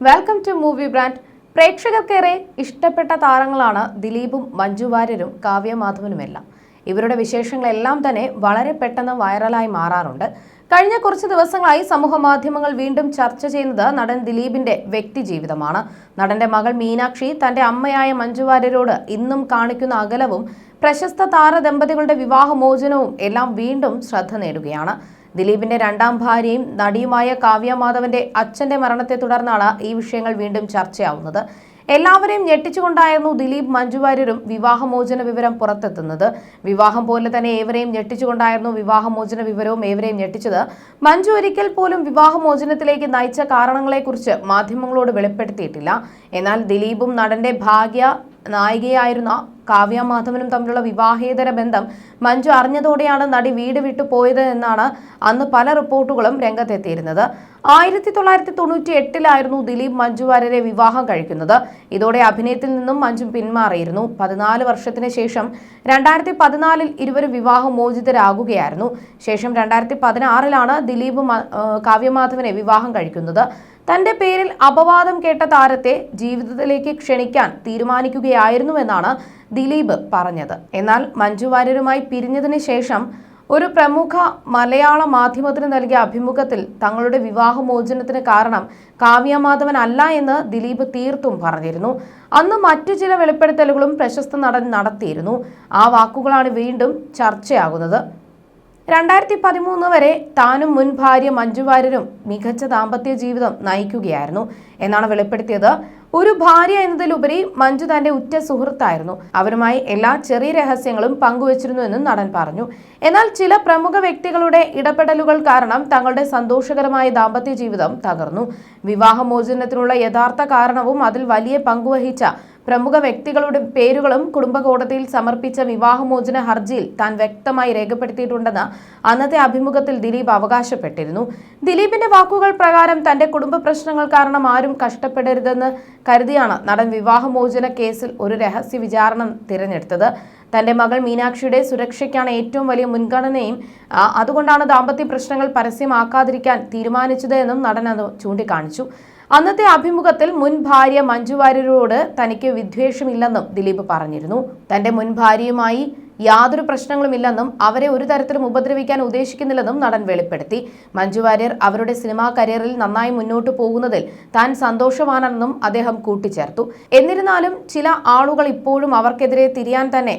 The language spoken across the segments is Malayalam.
വെൽക്കം ടു മൂവി ബ്രാൻഡ് പ്രേക്ഷകർക്കേറെ ഇഷ്ടപ്പെട്ട താരങ്ങളാണ് ദിലീപും മഞ്ജു വാര്യരും കാവ്യമാധവനുമെല്ലാം. ഇവരുടെ വിശേഷങ്ങളെല്ലാം തന്നെ വളരെ പെട്ടെന്ന് വൈറലായി മാറാറുണ്ട്. കഴിഞ്ഞ കുറച്ച് ദിവസങ്ങളായി സമൂഹ മാധ്യമങ്ങൾ വീണ്ടും ചർച്ച ചെയ്യുന്നത് നടൻ ദിലീപിന്റെ വ്യക്തി ജീവിതമാണ്. നടന്റെ മകൾ മീനാക്ഷി തന്റെ അമ്മയായ മഞ്ജു വാര്യരോട് ഇന്നും കാണിക്കുന്ന അകലവും പ്രശസ്ത താരദമ്പതികളുടെ വിവാഹമോചനവും എല്ലാം വീണ്ടും ശ്രദ്ധ നേടുകയാണ്. ദിലീപിന്റെ രണ്ടാം ഭാര്യയും നടിയുമായ കാവ്യ മാധവന്റെ അച്ഛന്റെ മരണത്തെ തുടർന്നാണ് ഈ വിഷയങ്ങൾ വീണ്ടും ചർച്ചയാവുന്നത്. എല്ലാവരെയും ഞെട്ടിച്ചുകൊണ്ടായിരുന്നു ദിലീപ് മഞ്ജുവാര്യരും വിവാഹമോചന വിവരം പുറത്തെത്തുന്നത്. വിവാഹം പോലെ തന്നെ ഏവരെയും ഞെട്ടിച്ചുകൊണ്ടായിരുന്നു വിവാഹമോചന വിവരവും ഏവരെയും ഞെട്ടിച്ചത്. മഞ്ജു ഒരിക്കൽ പോലും വിവാഹമോചനത്തിലേക്ക് നയിച്ച കാരണങ്ങളെക്കുറിച്ച് മാധ്യമങ്ങളോട് വെളിപ്പെടുത്തിയിട്ടില്ല. എന്നാൽ ദിലീപും നടന്റെ ഭാഗ്യ നായികയായിരുന്ന കാവ്യ മാധവനും തമ്മിലുള്ള വിവാഹേതര ബന്ധം മഞ്ജു അറിഞ്ഞതോടെയാണ് നടി വീട് വിട്ടു പോയത് എന്നാണ് അന്ന് പല റിപ്പോർട്ടുകളും രംഗത്തെത്തിയിരുന്നത്. ആയിരത്തി തൊള്ളായിരത്തി തൊണ്ണൂറ്റി എട്ടിലായിരുന്നു ദിലീപ് മഞ്ജു വാര്യരെ വിവാഹം കഴിക്കുന്നത്. ഇതോടെ അഭിനയത്തിൽ നിന്നും മഞ്ജു പിന്മാറിയിരുന്നു. പതിനാല് വർഷത്തിന് ശേഷം രണ്ടായിരത്തി പതിനാലിൽ ഇരുവരും വിവാഹം വിവാഹമോചിതരാകുകയായിരുന്നു. ശേഷം രണ്ടായിരത്തി പതിനാറിലാണ് ദിലീപ് കാവ്യമാധവനെ വിവാഹം കഴിക്കുന്നത്. തന്റെ പേരിൽ അപവാദം കേട്ട താരത്തെ ജീവിതത്തിലേക്ക് ക്ഷണിക്കാൻ തീരുമാനിക്കുകയായിരുന്നുവെന്നാണ് ദിലീപ് പറഞ്ഞത്. എന്നാൽ മഞ്ജു വാര്യരുമായി പിരിഞ്ഞതിന് ശേഷം ഒരു പ്രമുഖ മലയാള മാധ്യമത്തിന് നൽകിയ അഭിമുഖത്തിൽ തങ്ങളുടെ വിവാഹമോചനത്തിന് കാരണം കാവ്യമാധവൻ അല്ല എന്ന് ദിലീപ് തീർത്തും പറഞ്ഞിരുന്നു. അന്ന് മറ്റു ചില വെളിപ്പെടുത്തലുകളും പ്രശസ്ത നടൻ നടത്തിയിരുന്നു. ആ വാക്കുകളാണ് വീണ്ടും ചർച്ചയാകുന്നത്. രണ്ടായിരത്തി പതിമൂന്ന് വരെ താനും മുൻ ഭാര്യ മഞ്ജു വാര്യരും മികച്ച ദാമ്പത്യ ജീവിതം നയിക്കുകയായിരുന്നു. എന്നാണ് വെളിപ്പെടുത്തിയത്. ഒരു ഭാര്യ എന്നതിലുപരി മഞ്ജു തന്റെ ഉറ്റ സുഹൃത്തായിരുന്നു. അവരുമായി എല്ലാ ചെറിയ രഹസ്യങ്ങളും പങ്കുവച്ചിരുന്നു എന്നും നടൻ പറഞ്ഞു. എന്നാൽ ചില പ്രമുഖ വ്യക്തികളുടെ ഇടപെടലുകൾ കാരണം തങ്ങളുടെ സന്തോഷകരമായ ദാമ്പത്യ ജീവിതം തകർന്നു. വിവാഹമോചനത്തിനുള്ള യഥാർത്ഥ കാരണവും അതിൽ വലിയ പങ്കുവഹിച്ച പ്രമുഖ വ്യക്തികളുടെ പേരുകളും കുടുംബ കോടതിയിൽ സമർപ്പിച്ച വിവാഹമോചന ഹർജിയിൽ താൻ വ്യക്തമായി രേഖപ്പെടുത്തിയിട്ടുണ്ടെന്ന് അന്നത്തെ അഭിമുഖത്തിൽ ദിലീപ് അവകാശപ്പെട്ടിരുന്നു. ദിലീപിന്റെ വാക്കുകൾ പ്രകാരം തന്റെ കുടുംബ പ്രശ്നങ്ങൾ കാരണം ആരും കഷ്ടപ്പെടരുതെന്ന് കരുതിയാണ് നടൻ വിവാഹമോചന കേസിൽ ഒരു രഹസ്യ വിചാരണ തിരഞ്ഞെടുത്തത്. തന്റെ മകൾ മീനാക്ഷിയുടെ സുരക്ഷയ്ക്കാണ് ഏറ്റവും വലിയ മുൻഗണനയും അതുകൊണ്ടാണ് ദാമ്പത്യ പ്രശ്നങ്ങൾ പരസ്യമാക്കാതിരിക്കാൻ തീരുമാനിച്ചത് എന്നും നടൻ അത് ചൂണ്ടിക്കാണിച്ചു. അന്നത്തെ അഭിമുഖത്തിൽ മുൻ ഭാര്യ മഞ്ജുവാര്യരോട് തനിക്ക് വിദ്വേഷമില്ലെന്നും ദിലീപ് പറഞ്ഞിരുന്നു. തന്റെ മുൻ ഭാര്യയുമായി യാതൊരു പ്രശ്നങ്ങളുമില്ലെന്നും അവരെ ഒരു തരത്തിലും ഉപദ്രവിക്കാൻ ഉദ്ദേശിക്കുന്നില്ലെന്നും നടൻ വെളിപ്പെടുത്തി. മഞ്ജു വാര്യർ അവരുടെ സിനിമാ കരിയറിൽ നന്നായി മുന്നോട്ട് പോകുന്നതിൽ താൻ സന്തോഷവാനെന്നും അദ്ദേഹം കൂട്ടിച്ചേർത്തു. എന്നിരുന്നാലും ചില ആളുകൾ ഇപ്പോഴും അവർക്കെതിരെ തിരിയാൻ തന്നെ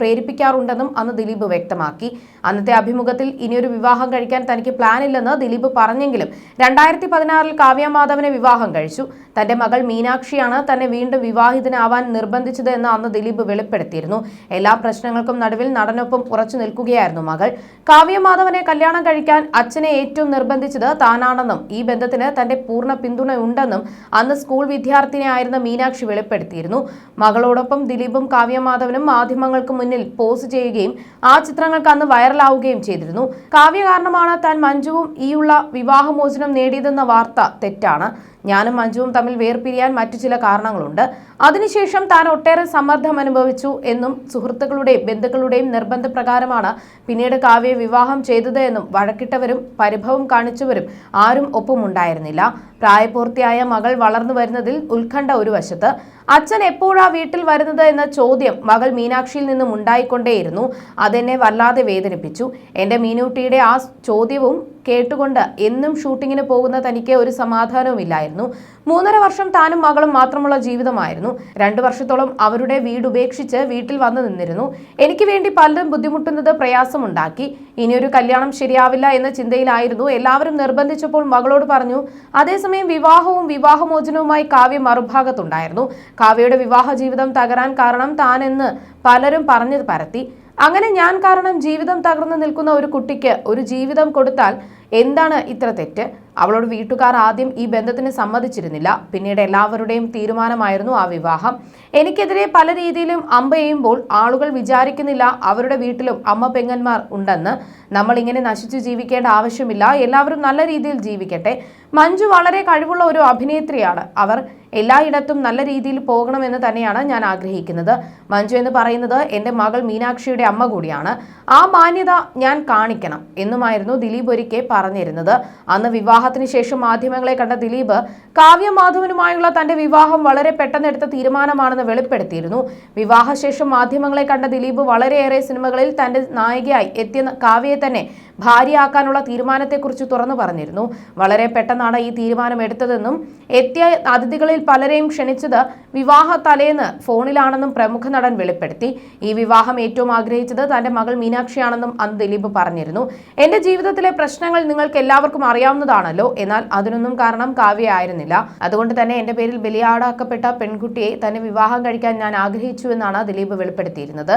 പ്രേരിപ്പിക്കാറുണ്ടെന്നും അന്ന് ദിലീപ് വ്യക്തമാക്കി. അന്നത്തെ അഭിമുഖത്തിൽ ഇനിയൊരു വിവാഹം കഴിക്കാൻ തനിക്ക് പ്ലാൻ ഇല്ലെന്ന് ദിലീപ് പറഞ്ഞെങ്കിലും രണ്ടായിരത്തി പതിനാറിൽ കാവ്യ മാധവനെ വിവാഹം കഴിച്ചു. തന്റെ മകൾ മീനാക്ഷിയാണ് തന്നെ വീണ്ടും വിവാഹിതനാവാൻ നിർബന്ധിച്ചത് എന്ന് അന്ന് ദിലീപ് വെളിപ്പെടുത്തിയിരുന്നു. എല്ലാ പ്രശ്നങ്ങൾക്കും നടുവിൽ നടനൊപ്പം ഉറച്ചു നിൽക്കുകയായിരുന്നു മകൾ. കാവ്യമാധവനെ കല്യാണം കഴിക്കാൻ അച്ഛനെ ഏറ്റവും നിർബന്ധിച്ചത് താനാണെന്നും ഈ ബന്ധത്തിന് തന്റെ പൂർണ പിന്തുണയുണ്ടെന്നും അന്ന് സ്കൂൾ വിദ്യാർത്ഥിനിയായിരുന്ന മീനാക്ഷി വെളിപ്പെടുത്തിയിരുന്നു. മകളോടൊപ്പം ദിലീപും കാവ്യമാധവനും മാധ്യമങ്ങൾക്ക് മുന്നിൽ പോസ് ചെയ്യുകയും ആ ചിത്രങ്ങൾക്ക് അന്ന് വൈറലാവുകയും ചെയ്തിരുന്നു. കാവ്യ കാരണമാണ് താൻ മഞ്ജുവും ഈയുള്ള വിവാഹമോചനം നേടിയതെന്ന വാർത്ത തെറ്റാണ്. ഞാനും മഞ്ജുവും തമ്മിൽ വേർപിരിയാൻ മറ്റു ചില കാരണങ്ങളുണ്ട്. അതിനുശേഷം താൻ ഒട്ടേറെ സമ്മർദ്ദം അനുഭവിച്ചു എന്നും സുഹൃത്തുക്കളുടെയും ബന്ധുക്കളുടെയും നിർബന്ധപ്രകാരമാണ് പിന്നീട് കാവ്യയെ വിവാഹം ചെയ്തത് എന്നും വഴക്കിട്ടവരും പരിഭവം കാണിച്ചവരും ആരും ഒപ്പമുണ്ടായിരുന്നില്ല. പ്രായപൂർത്തിയായ മകൾ വളർന്നു വരുന്നതിൽ ഉത്കണ്ഠ ഒരു വശത്ത്. അച്ഛൻ എപ്പോഴാ വീട്ടിൽ വരുന്നത് എന്ന ചോദ്യം മകൾ മീനാക്ഷിയിൽ നിന്നും ഉണ്ടായിക്കൊണ്ടേയിരുന്നു. അതെന്നെ വല്ലാതെ വേദനിപ്പിച്ചു. എന്റെ മീനൂട്ടിയുടെ ആ ചോദ്യവും കേട്ടുകൊണ്ട് എന്നും ഷൂട്ടിങ്ങിന് പോകുന്ന തനിക്ക് ഒരു സമാധാനവുമില്ലായിരുന്നു. മൂന്നര വർഷം താനും മകളും മാത്രമുള്ള ജീവിതമായിരുന്നു. രണ്ടു വർഷത്തോളം അവരുടെ വീട് ഉപേക്ഷിച്ച് വീട്ടിൽ വന്നു നിന്നിരുന്നു. എനിക്ക് വേണ്ടി പലരും ബുദ്ധിമുട്ടുന്നത് പ്രയാസമുണ്ടാക്കി. ഇനിയൊരു കല്യാണം ശരിയാവില്ല എന്ന ചിന്തയിലായിരുന്നു. എല്ലാവരും നിർബന്ധിച്ചപ്പോൾ മകളോട് പറഞ്ഞു അതേസമയം വിവാഹവും വിവാഹമോചനവുമായി കാവ്യ മറുഭാഗത്തുണ്ടായിരുന്നു. കാവ്യയുടെ വിവാഹ ജീവിതം തകരാൻ കാരണം താനെന്ന് പലരും പറഞ്ഞു പരത്തി. അങ്ങനെ ഞാൻ കാരണം ജീവിതം തകർന്നു നിൽക്കുന്ന ഒരു കുട്ടിക്ക് ഒരു ജീവിതം കൊടുത്താൽ എന്താണ് ഇത്ര തെറ്റ്? അവളോട് വീട്ടുകാർ ആദ്യം ഈ ബന്ധത്തിന് സമ്മതിച്ചിരുന്നില്ല. പിന്നീട് എല്ലാവരുടെയും തീരുമാനമായിരുന്നു ആ വിവാഹം. എനിക്കെതിരെ പല രീതിയിലും അമ്പ ചെയ്യുമ്പോൾ ആളുകൾ വിചാരിക്കുന്നില്ല അവരുടെ വീട്ടിലും അമ്മ പെങ്ങന്മാർ ഉണ്ടെന്ന്. നമ്മൾ ഇങ്ങനെ നശിച്ചു ജീവിക്കേണ്ട ആവശ്യമില്ല. എല്ലാവരും നല്ല രീതിയിൽ ജീവിക്കട്ടെ. മഞ്ജു വളരെ കഴിവുള്ള ഒരു അഭിനേത്രിയാണ്. അവർ എല്ലായിടത്തും നല്ല രീതിയിൽ പോകണമെന്ന് തന്നെയാണ് ഞാൻ ആഗ്രഹിക്കുന്നത്. മഞ്ജു എന്ന് പറയുന്നത് എന്റെ മകൾ മീനാക്ഷിയുടെ അമ്മ കൂടിയാണ്. ആ മാന്യത ഞാൻ കാണിക്കണം എന്നുമായിരുന്നു ദിലീപ് ഒരിക്കെ പറഞ്ഞിരുന്നത്. അന്ന് വിവാഹ വിവാഹത്തിന് ശേഷം മാധ്യമങ്ങളെ കണ്ട ദിലീപ് കാവ്യ മാധവനുമായുള്ള തന്റെ വിവാഹം വളരെ പെട്ടെന്നെടുത്ത തീരുമാനമാണെന്ന് വെളിപ്പെടുത്തിയിരുന്നു. വിവാഹശേഷം മാധ്യമങ്ങളെ കണ്ട ദിലീപ് വളരെയേറെ സിനിമകളിൽ തന്റെ നായികയായി എത്തിയ കാവ്യയെ തന്നെ ഭാര്യയാക്കാനുള്ള തീരുമാനത്തെക്കുറിച്ച് തുറന്നു പറഞ്ഞിരുന്നു. വളരെ പെട്ടെന്നാണ് ഈ തീരുമാനം എടുത്തതെന്നും എത്തിയ അതിഥികളിൽ പലരെയും ക്ഷണിച്ചത് വിവാഹ തലേന്ന് ഫോണിലാണെന്നും പ്രമുഖ നടൻ വെളിപ്പെടുത്തി. ഈ വിവാഹം ഏറ്റവും ആഗ്രഹിച്ചത് തന്റെ മകൾ മീനാക്ഷിയാണെന്നും അന്ന് ദിലീപ് പറഞ്ഞിരുന്നു. എന്റെ ജീവിതത്തിലെ പ്രശ്നങ്ങൾ നിങ്ങൾക്ക് എല്ലാവർക്കും അറിയാവുന്നതാണല്ലോ എന്നാൽ അതിനൊന്നും കാരണം കാവ്യ ആയിരുന്നില്ല. അതുകൊണ്ട് തന്നെ എന്റെ പേരിൽ ബലിയാടാക്കപ്പെട്ട പെൺകുട്ടിയെ തന്നെ വിവാഹം കഴിക്കാൻ ഞാൻ ആഗ്രഹിച്ചു എന്നാണ് ദിലീപ് വെളിപ്പെടുത്തിയിരുന്നത്.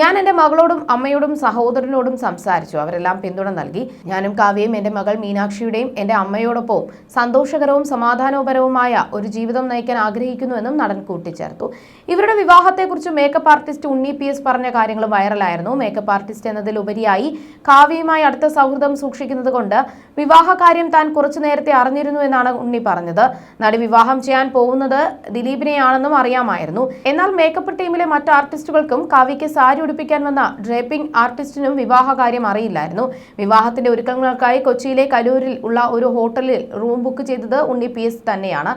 ഞാൻ എന്റെ മകളോടും അമ്മയോടും സഹോദരനോടും സംസാരിച്ചു. അവരെല്ലാം പിന്തുണ നൽകി. ഞാനും കാവ്യയും എന്റെ മകൾ മീനാക്ഷിയുടെയും എന്റെ അമ്മയോടൊപ്പവും സന്തോഷകരവും സമാധാനപരവുമായ ഒരു ജീവിതം നയിക്കാൻ ആഗ്രഹിക്കുന്നുവെന്നും നടൻ കൂട്ടിച്ചേർത്തു. ഇവരുടെ വിവാഹത്തെക്കുറിച്ച് makeup artist Unni P S പറഞ്ഞ കാര്യങ്ങൾ വൈറലായിരുന്നു. മേക്കപ്പ് ആർട്ടിസ്റ്റ് എന്നതിലുപരിയായി കാവ്യയുമായി അടുത്ത സൗഹൃദം സൂക്ഷിക്കുന്നത് കൊണ്ട് വിവാഹകാര്യം താൻ കുറച്ചു നേരത്തെ അറിഞ്ഞിരുന്നു എന്നാണ് ഉണ്ണി പറഞ്ഞത്. നടി വിവാഹം ചെയ്യാൻ പോകുന്നത് ദിലീപിനെയാണെന്നും അറിയാമായിരുന്നു. എന്നാൽ മേക്കപ്പ് ടീമിലെ മറ്റ് ആർട്ടിസ്റ്റുകൾക്കും കാവ്യയ്ക്ക് സാരി ഉടുപ്പിക്കാൻ വന്ന ഡ്രേപ്പിംഗ് ആർട്ടിസ്റ്റിനും വിവാഹകാര്യം അറിയില്ലായിരുന്നു. വിവാഹത്തിന്റെ ഒരുക്കങ്ങൾക്കായി കൊച്ചിയിലെ കലൂരിൽ ഉള്ള ഒരു ഹോട്ടലിൽ റൂം ബുക്ക് ചെയ്തത് ഉണ്ണി പി തന്നെയാണ്.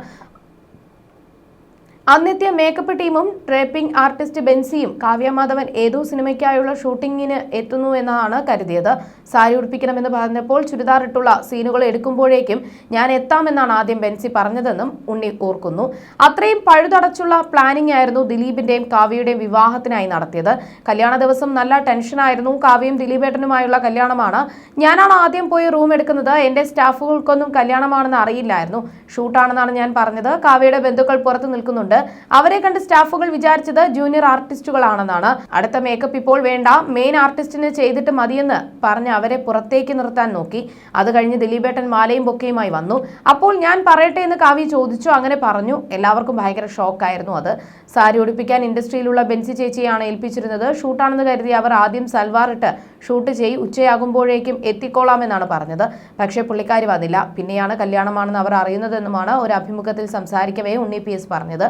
അന്നെത്തിയ മേക്കപ്പ് ടീമും ട്രേപ്പിംഗ് ആർട്ടിസ്റ്റ് ബെൻസിയും കാവ്യമാധവൻ ഏതോ സിനിമയ്ക്കായുള്ള ഷൂട്ടിങ്ങിന് എത്തുന്നു എന്നാണ് കരുതിയത്. സാരി ഉടുപ്പിക്കണമെന്ന് പറഞ്ഞപ്പോൾ ചുരിദാർ ഇട്ടുള്ള സീനുകൾ എടുക്കുമ്പോഴേക്കും ഞാൻ എത്താമെന്നാണ് ആദ്യം ബെൻസി പറഞ്ഞതെന്നും ഉണ്ണി ഓർക്കുന്നു. അത്രയും പഴുതടച്ചുള്ള പ്ലാനിംഗ് ആയിരുന്നു ദിലീപിന്റെയും കാവ്യയുടെയും വിവാഹത്തിനായി നടത്തിയത്. കല്യാണ ദിവസം നല്ല ടെൻഷനായിരുന്നു കാവ്യയും ദിലീപേട്ടനുമായുള്ള കല്യാണമാണ്. ഞാനാണ് ആദ്യം പോയി റൂം എടുക്കുന്നത്. എന്റെ സ്റ്റാഫുകൾക്കൊന്നും കല്യാണമാണെന്ന് അറിയില്ലായിരുന്നു. ഷൂട്ടാണെന്നാണ് ഞാൻ പറഞ്ഞത്. കാവ്യയുടെ ബന്ധുക്കൾ പുറത്തു നിൽക്കുന്നുണ്ട്. അവരെ കണ്ട് സ്റ്റാഫുകൾ വിചാരിച്ചത് ജൂനിയർ ആർട്ടിസ്റ്റുകളാണെന്നാണ്. അടുത്ത മേക്കപ്പ് ഇപ്പോൾ വേണ്ട മെയിൻ ആർട്ടിസ്റ്റിന് ചെയ്തിട്ട് മതിയെന്ന് പറഞ്ഞ് അവരെ പുറത്തേക്ക് നിർത്താൻ നോക്കി. അത് കഴിഞ്ഞ് ദിലീപേട്ടൻ മാലയും ബൊക്കയുമായി വന്നു. അപ്പോൾ ഞാൻ പറയട്ടെ എന്ന് കാവ്യ ചോദിച്ചു അങ്ങനെ പറഞ്ഞു. എല്ലാവർക്കും ഭയങ്കര ഷോക്കായിരുന്നു അത്. സാരി ഉടുപ്പിക്കാൻ ഇൻഡസ്ട്രിയിലുള്ള ബെൻസി ചേച്ചിയാണ് ഏൽപ്പിച്ചിരുന്നത്. ഷൂട്ടാണെന്ന് കരുതി അവർ ആദ്യം സൽവാർ ഇട്ട് ഷൂട്ട് ചെയ് ഉച്ചയാകുമ്പോഴേക്കും എത്തിക്കോളാമെന്നാണ് പറഞ്ഞത്. പക്ഷേ പുള്ളിക്കാരി വന്നില്ല. പിന്നെയാണ് കല്യാണമാണെന്ന് അവർ അറിയുന്നതെന്നുമാണ് ഒരു അഭിമുഖത്തിൽ സംസാരിക്കവേ ഉണ്ണി പി എസ് പറഞ്ഞത്.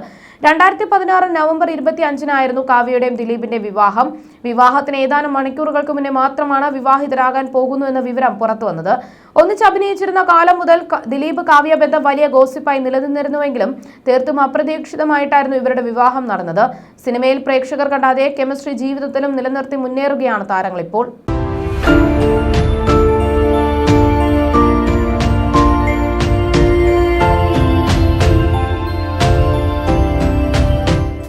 രണ്ടായിരത്തി പതിനാറ് നവംബർ ഇരുപത്തി അഞ്ചിനായിരുന്നു കാവ്യയുടെയും ദിലീപിന്റെ വിവാഹം. വിവാഹത്തിന് ഏതാനും മണിക്കൂറുകൾക്ക് മുന്നേ മാത്രമാണ് വിവാഹിതരാകാൻ പോകുന്നു എന്ന വിവരം പുറത്തു വന്നത്. ഒന്നിച്ച് അഭിനയിച്ചിരുന്ന കാലം മുതൽ ദിലീപ് കാവ്യ ബന്ധം വലിയ ഗോസിപ്പായി നിലനിന്നിരുന്നുവെങ്കിലും തീർത്തും അപ്രതീക്ഷിതമായിട്ടായിരുന്നു ഇവരുടെ വിവാഹം നടന്നത്. സിനിമയിൽ പ്രേക്ഷകർ കണ്ട അതേ കെമിസ്ട്രി ജീവിതത്തിലും നിലനിർത്തി മുന്നേറുകയാണ് താരങ്ങൾ ഇപ്പോൾ.